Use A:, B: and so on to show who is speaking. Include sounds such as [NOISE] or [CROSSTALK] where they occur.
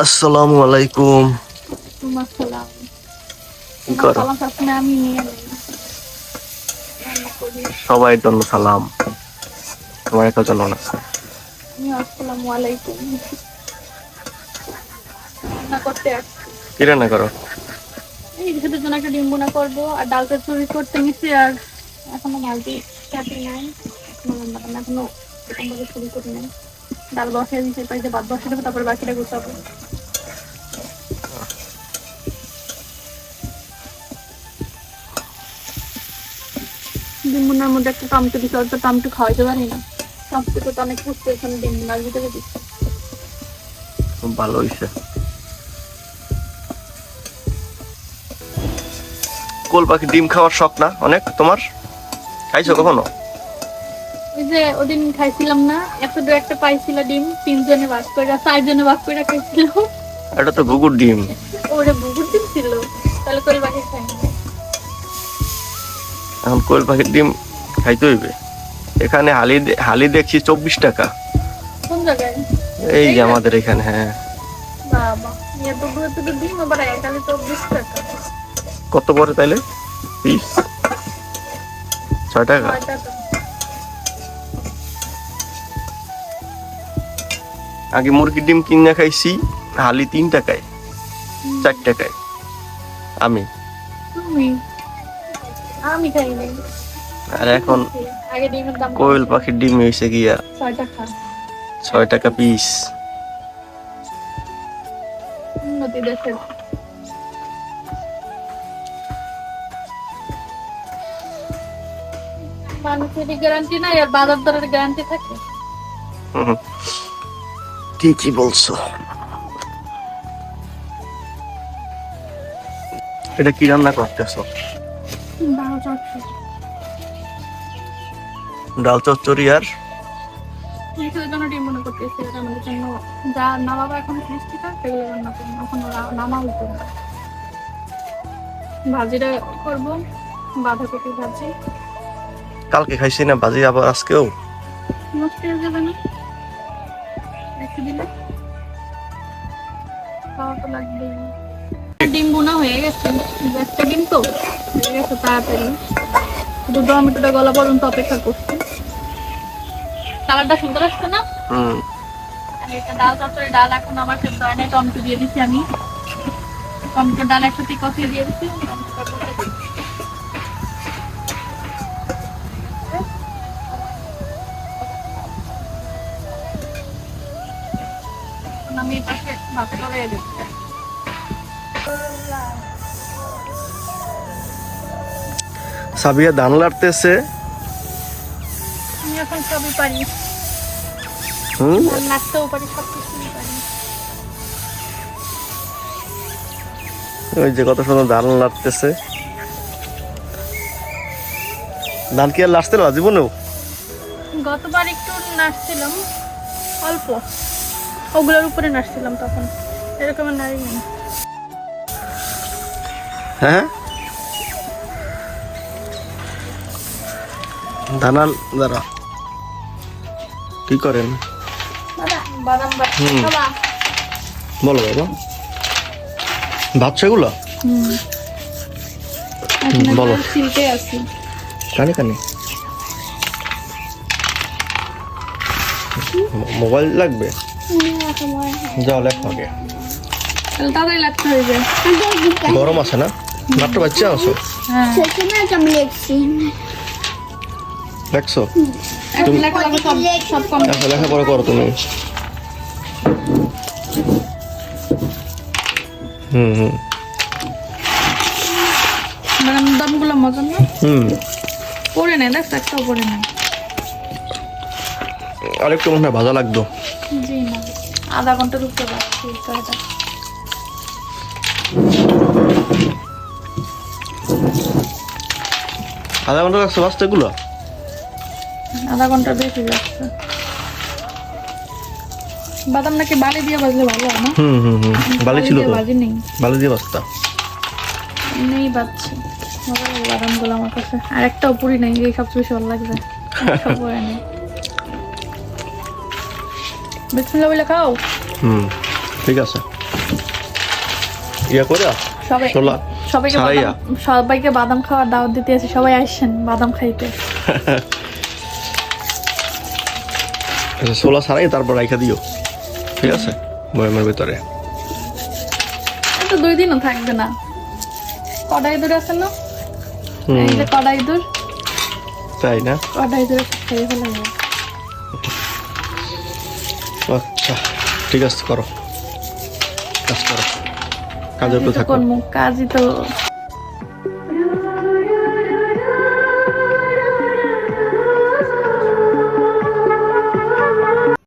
A: আসসালামু আলাইকুম। সবাই জন্য সালাম। তোমার একটা জন্য না। কি রান্না করো?
B: এই ছেলের জন্য একটা ডিম বোনা করব আর ডালটা চুরি করতে নিচ্ছি আর এখনও ভাজি চাপি নাই। এখনও এখনও দিতে পারি ভাত বসাই দেবো, তারপরে বাকিটা গুছাবো। ডিম বোনার মধ্যে একটা টমেটো দিতে হবে টমেটো খাওয়াইতে পারি না। টমেটো তো অনেক পুষতে এখানে ডিম বোনার ভিতরে
A: খুব ভালো হয়েছে কোল পাখি ডিম খাওয়ার শখ না অনেক? তোমার? খাইছো কখনো?
B: যে ওদিন খাইছিলাম না একশো দু একটা পাইছিল ডিম তিনজনে ভাগ করে চারজনে ভাগ করে খাইছিলাম
A: এটা তো গুগুর ডিম।
B: ওরে বুবুর ডিম ছিল তাহলে করে বাকি খাই
A: এখন কোয়েল পাখির ডিম খাইতে হইবে। এখানে হালি হালি দেখছি চব্বিশ টাকা।
B: কোন জায়গায়?
A: এই যে আমাদের এখানে হ্যাঁ।
B: বাবা এত তো ডিম আবার একালে তো টাকা।
A: কত পরে তাইলে? পিস। ছয় টাকা।
B: ছয় টাকা।
A: আগে মুরগির ডিম কিনে খাইছি হালি তিন টাকায় চার টাকায়। আমি।
B: আমি খাই
A: আর এখন কোয়েল পাখির ডিম হয়েছে গিয়া
B: ছয় টাকা।
A: পিস
B: মানুষের গ্যারান্টি নাই আর বাজার দরের গ্যারান্টি থাকে।
A: ঠিকই বলছো? এটা কি রান্না করতেছো? ডাল চচ্চড়ি। আর?
B: মনে ভাজিটা করব বাঁধাকপি ভাজি।
A: কালকে খাইছি না ভাজি আবার আজকেও?
B: নষ্ট হয়ে যাবে না। একটু দিলে? খাওয়া তো লাগবেই। ডিম বোনা হয়ে গেছে একটা ডিম তো? হয়ে গেছে তাড়াতাড়ি। শুধু টমেটোটা গলা পর্যন্ত অপেক্ষা করছি। কালারটা সুন্দর আসছে না?
A: হুম।
B: আর এটা ডাল চচ্চড়ি ডাল এখন আমার হয় নাই টমেটো দিয়ে দিচ্ছি আমি। টমেটো ডাল একসাথে কষিয়ে দিয়ে দিচ্ছি টমেটোটা আমি পাশে ভাত করে দিচ্ছি।
A: সাবিয়া ধান লাড়তেছে।
B: আমি এখন সবই পারি।
A: হুম?
B: নাচতেও পারি সব কিছুই পারি।
A: ওই যে কত সুন্দর ধান লাড়তেছে। ধান কি আর লাড়তে না জীবনেও?
B: গতবার একটু নাচছিলাম অল্প। ওগুলোর উপরে নাচছিলাম তখন। এরকম নেই।
A: হ্যাঁ? ধানাল দাঁড়া। কি করেন? বলো বাবা। ভাত সেগুলো? বলো। কানে কানে। মোবাইল লাগবে? যাও লেখ আগে।
B: তাড়াতাড়ি লাগতে
A: গরম আছে না? মাত্র বাচ্চা আছো?
B: হ্যাঁ।
A: দেখছ
B: লেখা লাগবে সব সব কম
A: আচ্ছা লেখাপড়া করো তুমি। হুম হুম।
B: বাদাম দামগুলো মজা না?
A: হুম।
B: পড়ে নেই দেখ একটাও পড়ে নেই
A: আরেকটু মনে হয় ভালো লাগতো।
B: জি না। আধা ঘণ্টার উপরে লাগছে
A: আধা ঘণ্টা লাগছে বাঁচতে এগুলো?
B: আধা ঘণ্টা বেশি যাচ্ছে বাদাম নাকি বালি দিয়ে বাজলে ভালো হয় না?
A: হুম হুম হুম। ভালো ছিল তো।
B: বাজি নেই
A: ভালো দিয়ে বাঁচতা
B: নেই বাজছে বাদামগুলো আমার কাছে। আর একটা পুরি নেই এই সবচেয়ে বেশি ভালো লাগবে পরে নেই। বিসমিল্লাহ বলে খাও।
A: হুম ঠিক আছে। ইয়া করে
B: সবাই সবাইকে বাদাম সবাইকে বাদাম খাওয়ার দাওয়াত দিতে আছে সবাই আসছেন বাদাম খাইতে। [LAUGHS]
A: আচ্ছা ছোলা ছাড়াই তারপর রাইখা দিও। ঠিক আছে? বয়ামের ভিতরে।
B: তো দুই দিনও থাকবে না। কড়াই দূর আছে না? এই যে কড়াই দূর
A: তাই না?
B: কড়াই দূর খেয়ে ফেলা
A: আচ্ছা ঠিক আছে করো। কাজ করো। কাজের তো
B: কাজই তো
A: থাকো।
B: কাজই তো